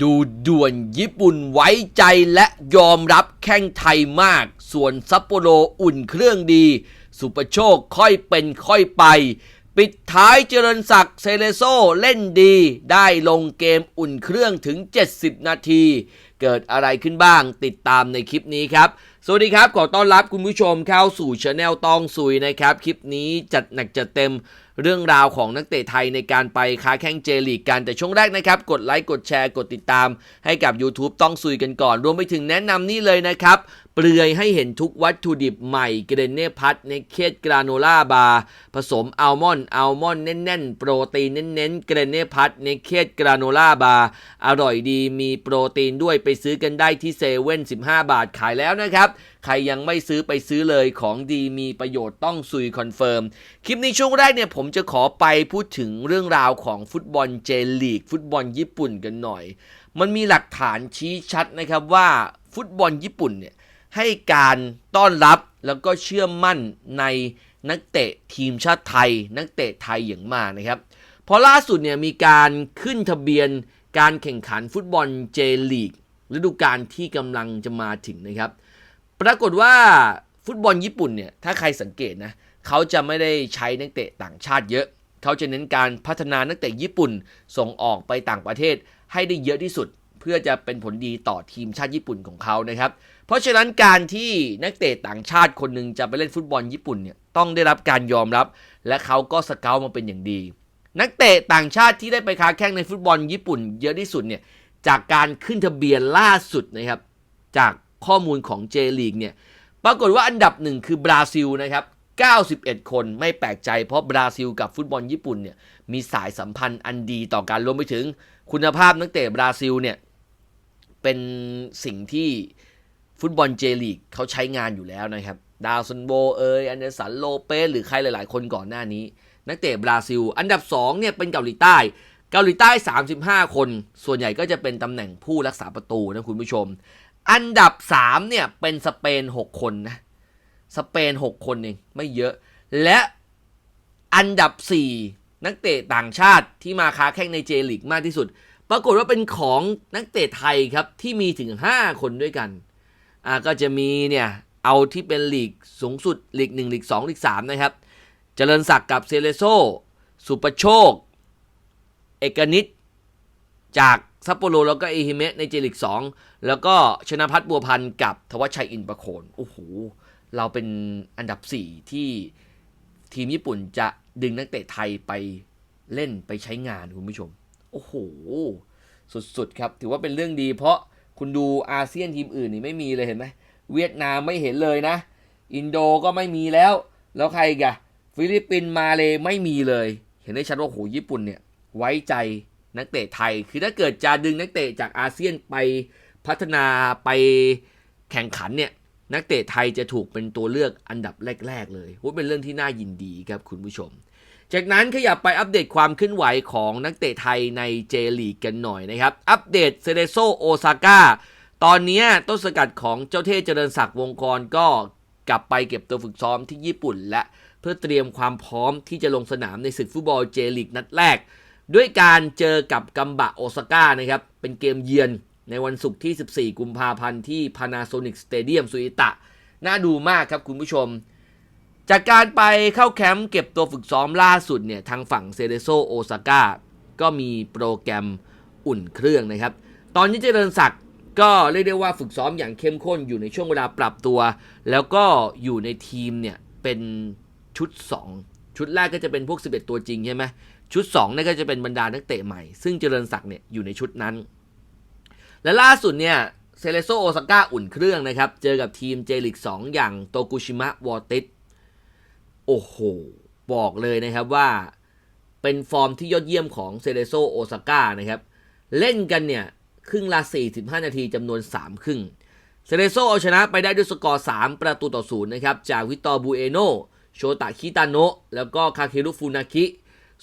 ดูด่วนญี่ปุ่นไว้ใจและยอมรับแข้งไทยมาก ส่วนซัปโปโรอุ่นเครื่องดี สุปโชคค่อยเป็นค่อยไป ปิดท้ายเจริญศักดิ์เซเลโซเล่นดี ได้ลงเกมอุ่นเครื่องถึง 70 นาที เกิดอะไรขึ้นบ้างติดตามในคลิปนี้ครับ สวัสดีครับ ขอต้อนรับคุณผู้ชมเข้าสู่ช anel ตองซุยนะครับ คลิปนี้จัดหนักจัดเต็มเรื่องราวของนักเตะไทยในการไปค้าแข่งเจลีกกันแต่ช่วงแรกนะครับ กดไลค์กดแชร์กดติดตาม ให้กับ YouTube ต้องซุยกันก่อน รวมไปถึงแนะนำนี่เลยนะครับ เปลือยให้เห็นทุกวัตถุดิบใหม่เกรเน่พัทในเคสกราโนล่าบาร์ผสมอัลมอนด์อัลมอนด์แน่นๆ โปรตีนเน้นๆเกรเน่พัทในเคสกราโนล่าบาร์อร่อยดีมีโปรตีนด้วยไปซื้อกันได้ที่เซเว่น15 บาทขายแล้วนะครับ ใครยังไม่ซื้อไปซื้อเลยของดีมีประโยชน์ต้องซุยคอนเฟิร์ม คลิปนี้ช่วงแรกเนี่ยผมจะขอไปพูดถึงเรื่องราวของฟุตบอลเจลีก ฟุตบอลญี่ปุ่นกันหน่อย มันมีหลักฐานชี้ชัดนะครับว่าฟุตบอลญี่ปุ่นเนี่ยให้การต้อนรับแล้วก็เชื่อมั่นในนักเตะทีมชาติไทย นักเตะไทยอย่างมากนะครับพอล่าสุดเนี่ยมีการขึ้นทะเบียนการแข่งขันฟุตบอลเจลีก ฤดูกาลที่กำลังจะมาถึงนะครับ ปรากฏว่าฟุตบอลญี่ปุ่นเนี่ยถ้าใครสังเกตนะเขาจะไม่ได้ใช้นักเตะต่างชาติเยอะ เขาจะเน้นการพัฒนานักเตะญี่ปุ่นส่งออกไปต่างประเทศให้ได้เยอะที่สุด เพื่อจะเป็นผลดีต่อทีมชาติญี่ปุ่นของเขานะครับ เพราะฉะนั้นการที่นักเตะต่างชาติคนหนึ่งจะไปเล่นฟุตบอลญี่ปุ่นเนี่ยต้องได้รับการยอมรับ และเขาก็สเกลมาเป็นอย่างดี นักเตะต่างชาติที่ได้ไปค้าแข่งในฟุตบอลญี่ปุ่น เยอะที่สุดเนี่ย จากการขึ้นทะเบียนล่าสุดนะครับ จากข้อมูลของเจลีกเนี่ยปรากฏว่าอันดับหนึ่งคือบราซิลนะครับ91 คนไม่แปลกใจเพราะบราซิลกับฟุตบอลญี่ปุ่นเนี่ยมีสายสัมพันธ์อันดีต่อการรวมไปถึงคุณภาพนักเตะบราซิลเนี่ยเป็นสิ่งที่ฟุตบอลเจลีกเขาใช้งานอยู่แล้วนะครับ ดาวซันโบเอยอันเดอร์สันโลเปสหรือใครหลาย ๆ คนก่อนหน้านี้ นักเตะบราซิล อันดับ2เนี่ยเป็นเกาหลีใต้ เกาหลีใต้ 35 คน ส่วนใหญ่ก็จะเป็นตำแหน่งผู้รักษาประตูนะคุณผู้ชม อันดับ 3 เนี่ย เป็นสเปน 6 คนนะ สเปน 6 คนเองไม่เยอะ และอันดับ 4 นักเตะต่างชาติที่มาค้าแข่งในเจลีกมากที่สุด ปรากฏว่าเป็นของนักเตะไทยครับที่มีถึง 5 คนด้วยกัน อ่าก็จะมีเนี่ยเอาที่เป็นลีกสูงสุดลีก1ลีก2ลีก3นะครับ เจริญศักดิ์กับเซเลโซ สุปโชค เอกนิตจากซัปโปโรแล้วก็เอฮิเมะในเจลิก 2 แล้วก็ชนะพัฒน์บัวพันธ์กับทวัชชัยอินประโคนโอ้โห เราเป็นอันดับ 4 ที่ทีมญี่ปุ่นจะดึงนักเตะไทยไปเล่นไปใช้งานคุณผู้ชม โอ้โห สุดๆครับ ถือว่าเป็นเรื่องดีเพราะคุณดูอาเซียนทีมอื่นนี่ไม่มีเลยเห็นไหมเวียดนามไม่เห็นเลยนะ อินโดก็ไม่มีแล้ว แล้วใครกะฟิลิปปินส์มาเลยไม่มีเลย เห็นได้ชัดว่าโหญี่ปุ่นเนี่ย ไว้ใจนักเตะไทย คือถ้าเกิดจะดึงนักเตะจากอาเซียนไปพัฒนาไปแข่งขันเนี่ยนักเตะไทยจะถูกเป็นตัวเลือกอันดับแรก ๆ เลยว่าเป็นเรื่องที่น่ายินดีครับคุณผู้ชม จากนั้นขยับไปอัปเดตความเคลื่อนไหวของนักเตะไทยในเจลีกกันหน่อยนะครับ อัปเดตเซเดโซโอซาก้าตอนนี้ต้นสกัดของเจ้าเท่เจริญศักดิ์วงกรก็กลับไปเก็บตัวฝึกซ้อมที่ญี่ปุ่นและเพื่อเตรียมความพร้อมที่จะลงสนามในศึกฟุตบอลเจลีกนัดแรก ด้วยการเจอกับกัมบะโอซาก้านะครับ เป็นเกมเยือนในวันศุกร์ที่ 14 กุมภาพันธ์ที่ Panasonic Stadium สุอิตะ น่าดูมากครับคุณผู้ชม จากการไปเข้าแคมป์เก็บตัวฝึกซ้อมล่าสุดเนี่ย ทางฝั่งเซเดโซโอซาก้าก็มีโปรแกรมอุ่นเครื่องนะครับ ตอนนี้เจริญศักดิ์ก็เรียกได้ว่าฝึกซ้อมอย่างเข้มข้นอยู่ในช่วงเวลาปรับตัว แล้วก็อยู่ในทีมเนี่ยเป็นชุด 2 ชุดแรกก็จะเป็นพวก 11 ตัวจริงใช่ไหม ชุด2นี่ก็จะเป็นบรรดานักเตะใหม่ ซึ่งเจริญศักดิ์เนี่ยอยู่ในชุดนั้น และล่าสุดเนี่ยเซเลโซโอซาก้าอุ่นเครื่องนะครับ เจอกับทีมเจลิก2อย่างโตกุชิมะวอติสโอ้โห บอกเลยนะครับว่าเป็นฟอร์มที่ยอดเยี่ยมของเซเลโซโอซาก้านะครับ เล่นกันเนี่ย ครึ่งละ 45 นาทีจำนวน 3 ครึ่ง เซเลโซเอาชนะไปได้ด้วยสกอร์ 3 ประตูต่อศูนย์นะครับ จากวิตอร์บูเอโนโชตะคิตาโนะแล้วก็คาเครุฟูนาคิ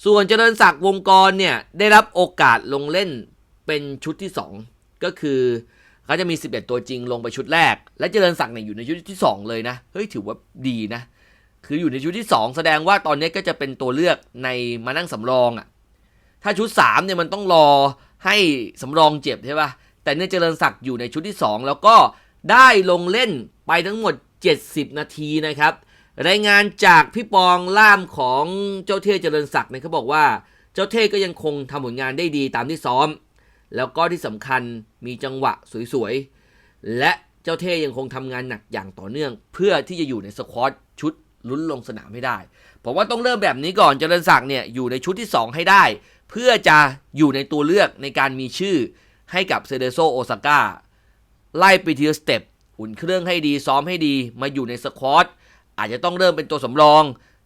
ส่วนเจริญศักดิ์วงกรเนี่ยได้รับโอกาสลงเล่นเป็นชุดที่ 2 ก็คือเขาจะมี 11 ตัวจริงลงไปชุดแรก และเจริญศักดิ์เนี่ยอยู่ในชุดที่ 2 เลยนะเฮ้ยถือว่าดีนะ คืออยู่ในชุดที่ 2 แสดงว่าตอนนี้ก็จะเป็นตัวเลือกในมานั่งสำรองอะ่ะถ้าชุด3เนี่ยมันต้องรอให้สำรองเจ็บใช่ปะแต่เนี่ยเจริญศักดิ์อยู่ในชุดที่ 2 แล้วก็ได้ลงเล่นไปทั้งหมด 70 นาทีนะครับ รายงานจากพี่ปองล่ามของเจ้าเท่เจริญศักดิ์เนี่ยเขาบอกว่าเจ้าเท่ก็ยังคงทำผลงานได้ดีตามที่ซ้อม แล้วก็ที่สำคัญมีจังหวะสวยๆ และเจ้าเท่ยังคงทำงานหนักอย่างต่อเนื่อง เพื่อที่จะอยู่ในสควอตชุดลุ้นลงสนามให้ได้ ผมว่าต้องเริ่มแบบนี้ก่อนเจริญศักดิ์เนี่ยอยู่ในชุดที่ 2 ให้ได้ เพื่อจะอยู่ในตัวเลือกในการมีชื่อให้กับเซเดโซโอซาก้าไล่ไปทีละสเต็ปอุ่นเครื่องให้ดีซ้อมให้ดีมาอยู่ในสควอต อาจจะต้องเริ่มเป็นตัวสำรอง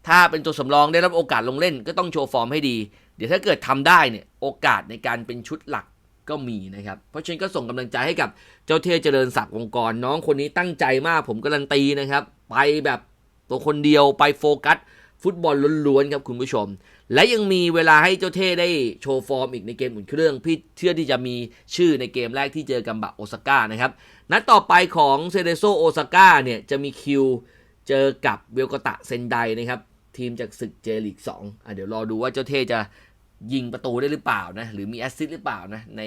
ถ้าเป็นตัวสำรองได้รับโอกาสลงเล่น ก็ต้องโชว์ฟอร์มให้ดี เดี๋ยวถ้าเกิดทำได้เนี่ยโอกาสในการเป็นชุดหลักก็มีนะครับ เพราะฉะนั้นก็ส่งกำลังใจให้กับเจ้าเทเจริญศักดิ์วงกรน้องคนนี้ตั้งใจมากผมการันตีนะครับ ไปแบบตัวคนเดียวไปโฟกัส ฟุตบอลล้วนๆครับคุณผู้ชม และยังมีเวลาให้เจ้าเท่ได้โชว์ฟอร์มอีกในเกมอุ่นเครื่อง พี่เชื่อที่จะมีชื่อในเกมแรกที่เจอกับบะโอซาก้านะครับ นัดต่อไปของเซเดโซโอซาก้าเนี่ยจะมีคิว เจอกับเวลกตะเซนไดนะครับ ทีมจากศึกเจลีก2อะเดี๋ยวรอดูว่าเจ้าเท่จะยิงประตูได้หรือเปล่านะ หรือมีแอสซิสต์หรือเปล่านะ ใน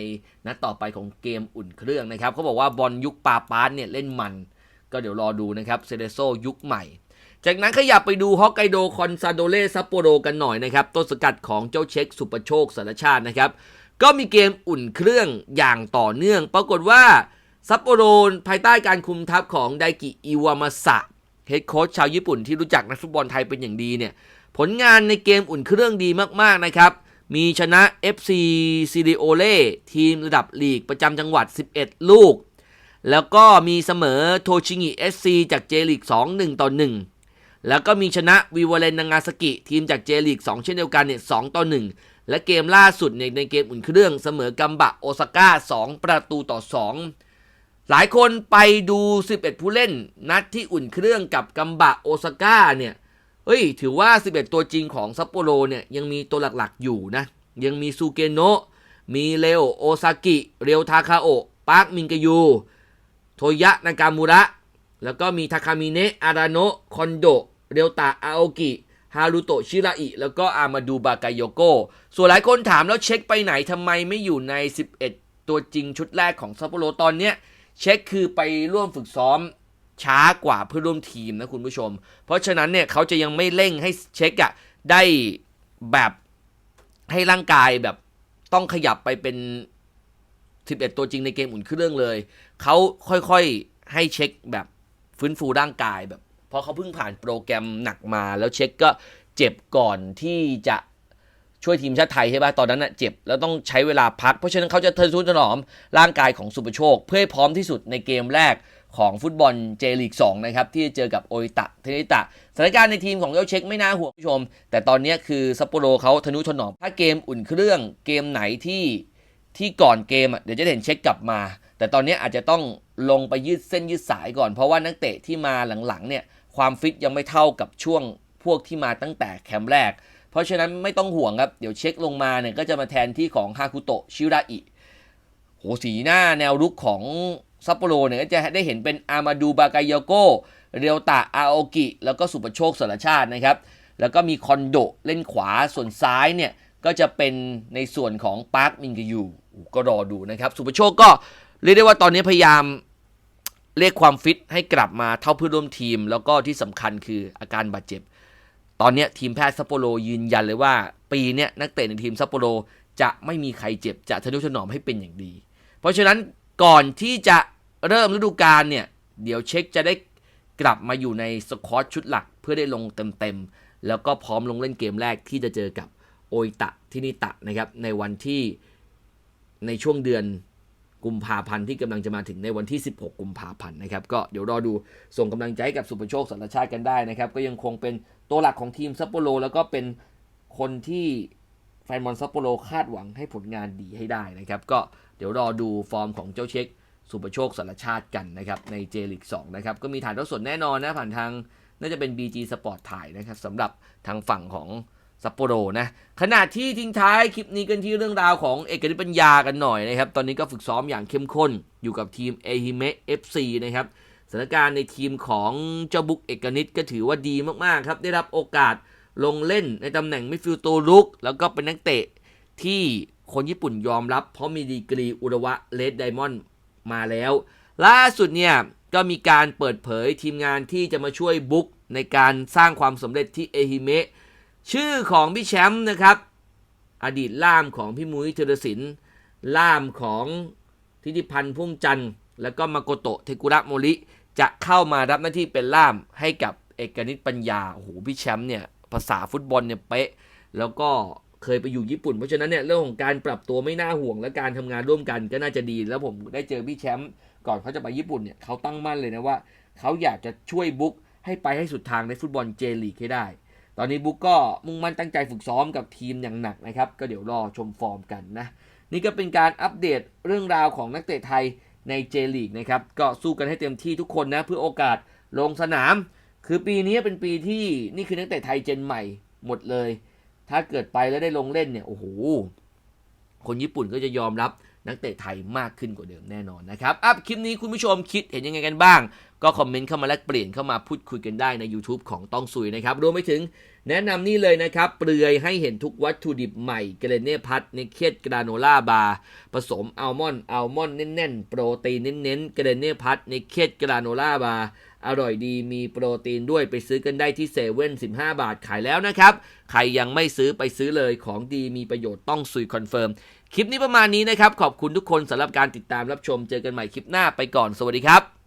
นัดต่อไปของเกมอุ่นเครื่องนะครับเขาบอกว่าบอลยุคปาปาร์เนี่ยเล่นมัน ก็เดี๋ยวรอดูนะครับเซเดโซยุคใหม่ จากนั้นขยับไปดูฮอกไกโดคอนซาโดเลซัปโปโรกันหน่อยนะครับ ต้นสกัดของเจ้าเช็คสุปโชคสารชาตินะครับ ก็มีเกมอุ่นเครื่องอย่างต่อเนื่อง ปรากฏว่าซัปโปโรภายใต้การคุมทัพของไดกิอิวามะสะ ฮดโค้ชชาวญี่ปุ่นที่รู้จักนักฟุตบอลไทยเป็นอย่างดีเนี่ย ผลงานในเกมอุ่นเครื่องดีมากๆนะครับ มีชนะ FC ซิริโอเล่ทีมระดับลีกประจำจังหวัด 11 ลูก แล้วก็มีเสมอโทชิงิ SC จากเจลีก2 1 ต่อ 1 แล้วก็มีชนะวิวาเลนนางาสกิทีมจากเจลีก2 เช่นเดียวกันเนี่ย2ต่อ 1 และเกมล่าสุดเนี่ยในเกมอุ่นเครื่องเสมอกัมบะโอซาก้า2 ประตูต่อ 2 หลายคนไปดู 11 ผู้เล่น นัดที่อุ่นเครื่องกับกัมบะโอซาก้าเนี่ยเฮ้ย ถือว่า 11 ตัวจริงของซัปโปโรเนี่ยยังมีตัวหลักๆอยู่นะ ยังมีซูเกโนะ มีเลโอโอซากิ เรียวทาคาโอปาร์คมินกยู โทยะนากามูระ แล้วก็มีทาคามิเนะอาราโนะคอนโด เรียวตะอาโอกิ ฮารุโตะชิราอิ แล้วก็อามาดูบากายโยโก ส่วนหลายคนถามแล้วเช็คไปไหนทำไมไม่อยู่ใน 11 ตัวจริงชุดแรกของซัปโปโรตอนเนี้ย เช็คคือไปร่วมฝึกซ้อมช้ากว่าเพื่อร่วมทีมนะคุณผู้ชม เพราะฉะนั้นเนี่ยเขาจะยังไม่เร่งให้เช็คอะได้แบบให้ร่างกายแบบต้องขยับไปเป็น 11 ตัวจริงในเกมอุ่นเครื่องเลย เขาค่อยๆให้เช็คแบบฟื้นฟูร่างกายแบบเพราะเขาเพิ่งผ่านโปรแกรมหนักมา แล้วเช็คก็เจ็บก่อนที่จะ ช่วยทีมชาติไทยใช่ป่ะตอนนั้นน่ะเจ็บแล้วต้องใช้เวลาพัก เพราะฉะนั้นเขาจะเทินทุนถนอมร่างกายของสุปโชค เพื่อให้พร้อมที่สุดในเกมแรกของฟุตบอลเจลีก2นะครับ ที่จะเจอกับโอิตะเทนิตะสถานการณ์ในทีมของเจ้าเช็คไม่น่าห่วงผู้ชม แต่ตอนนี้คือซัปโปโรเขาทนุถนอม ถ้าเกมอุ่นเครื่องเกมไหนที่ที่ก่อนเกมเดี๋ยวจะเห็นเช็คกลับมา แต่ตอนนี้อาจจะต้องลงไปยืดเส้นยืดสายก่อน เพราะว่านักเตะที่มาหลังๆเนี่ยความฟิตยังไม่เท่ากับช่วงพวกที่มาตั้งแต่แคมป์แรก เพราะฉะนั้นไม่ต้องห่วงครับ เดี๋ยวเช็คลงมาเนี่ยก็จะมาแทนที่ของฮาคุโตะชิระอิโหสีหน้าแนวรุกของซัปโปโรเนี่ยก็จะได้เห็นเป็นอามาดูบากายโยโกเรียวตะอาโอกิ แล้วก็สุปโชคสารชาตินะครับ แล้วก็มีคอนโดเล่นขวาส่วนซ้ายเนี่ย ก็จะเป็นในส่วนของปาร์คมิงกยูก็รอดูนะครับ สุปโชคก็เรียกได้ว่าตอนนี้พยายามเรียกความฟิตให้กลับมาเท่าเพื่อนร่วมทีม แล้วก็ที่สำคัญคืออาการบาดเจ็บ ตอนนี้ทีมแพทย์ซัปโปโรยืนยันเลยว่า ปีนี้นักเตะในทีมซัปโปโรจะไม่มีใครเจ็บจะทะนุถนอมให้เป็นอย่างดี เพราะฉะนั้นก่อนที่จะเริ่มฤดูกาลเนี่ย เดี๋ยวเช็คจะได้กลับมาอยู่ในสควอตชุดหลัก เพื่อได้ลงเต็มๆ แล้วก็พร้อมลงเล่นเกมแรกที่จะเจอกับโอิตะทินิตะนะครับในวันที่ในช่วงเดือน กุมภาพันธ์ที่กำลังจะมาถึงในวันที่ 16 กุมภาพันธ์นะครับก็เดี๋ยวรอดูส่งกำลังใจให้กับสุภโชคสารชาติกันได้นะครับ ก็ยังคงเป็นตัวหลักของทีมซัปโปโรแล้วก็เป็นคนที่แฟนบอลซัปโปโรคาดหวังให้ผลงานดีให้ได้นะครับ ก็เดี๋ยวรอดูฟอร์มของเจ้าเช็คสุปโชคสารชาติกันนะครับในเจลิก2นะครับก็มีถ่ายทอดสดแน่นอนนะผ่านทางน่าจะเป็น BG Sport ถ่ายนะครับสำหรับทางฝั่งของ ซัปโปโรนะขณะที่ทิ้งท้ายคลิปนี้กันที่เรื่องราวของเอกนิปัญญากันหน่อยนะครับ ตอนนี้ก็ฝึกซ้อมอย่างเข้มข้นอยู่กับทีมเอฮิเมะ FC นะครับสถานการณ์ในทีมของเจ้าบุกเอกนิตก็ถือว่าดีมากๆครับ ได้รับโอกาสลงเล่นในตำแหน่งมิดฟิลด์ตัวรุก แล้วก็เป็นนักเตะที่คนญี่ปุ่นยอมรับ เพราะมีดีกรีอุระวะเลดไดมอนด์มาแล้ว ล่าสุดเนี่ยก็มีการเปิดเผยทีมงานที่จะมาช่วยบุกในการสร้างความสำเร็จที่เอฮิเมะ ชื่อของพี่แชมป์นะครับ อดีตล่ามของพี่มุ้ยเทรศินล่ามของทิติพันธ์พุ่มจันทร์ แล้วก็มาโกโตะเทกุระโมริจะเข้ามารับหน้าที่เป็นล่ามให้กับเอกนิตปัญญาโอ้โหพี่แชมป์เนี่ยภาษาฟุตบอลเนี่ยเป๊ะ แล้วก็เคยไปอยู่ญี่ปุ่น เพราะฉะนั้นเนี่ยเรื่องของการปรับตัวไม่น่าห่วงและการทำงานร่วมกันก็น่าจะดี แล้วผมได้เจอพี่แชมป์ก่อนเขาจะไปญี่ปุ่นเนี่ยเขาตั้งมั่นเลยนะว่า เขาอยากจะช่วยบุ๊กให้ไปให้สุดทางในฟุตบอลเจลีกให้ได้ ตอนนี้บุ๊กก็มุ่งมั่นตั้งใจฝึกซ้อมกับทีมอย่างหนักนะครับ ก็เดี๋ยวรอชมฟอร์มกันนะ นี่ก็เป็นการอัปเดตเรื่องราวของนักเตะไทยในเจลีกนะครับ ก็สู้กันให้เต็มที่ทุกคนนะ เพื่อโอกาสลงสนาม คือปีนี้เป็นปีที่นี่คือนักเตะไทยเจนใหม่หมดเลย ถ้าเกิดไปแล้วได้ลงเล่นเนี่ย โอ้โห คนญี่ปุ่นก็จะยอมรับนักเตะไทยมากขึ้นกว่าเดิมแน่นอนนะครับ อัพคลิปนี้คุณผู้ชมคิดเห็นยังไงกันบ้าง ก็คอมเมนต์เข้ามาแลกเปลี่ยนเข้ามาพูดคุยกันได้ใน YouTube ของต้องซุยนะครับรวมไปถึงแนะนำนี่เลยนะครับ เปลือยให้เห็นทุกวัตถุดิบใหม่ เกรเน่พัทเนเคดกราโนล่าบาร์ผสมอัลมอนด์อัลมอนด์แน่นๆ โปรตีนเน้นๆ เกรเน่พัทเนเคดกราโนล่าบาร์อร่อยดีมีโปรตีนด้วยไปซื้อกันได้ที่เซเว่น15 บาทขายแล้วนะครับ ใครยังไม่ซื้อไปซื้อเลยของดีมีประโยชน์ต้องซุยคอนเฟิร์ม คลิปนี้ประมาณนี้นะครับ ขอบคุณทุกคนสำหรับการติดตามรับชมเจอกันใหม่คลิปหน้าไปก่อนสวัสดีครับ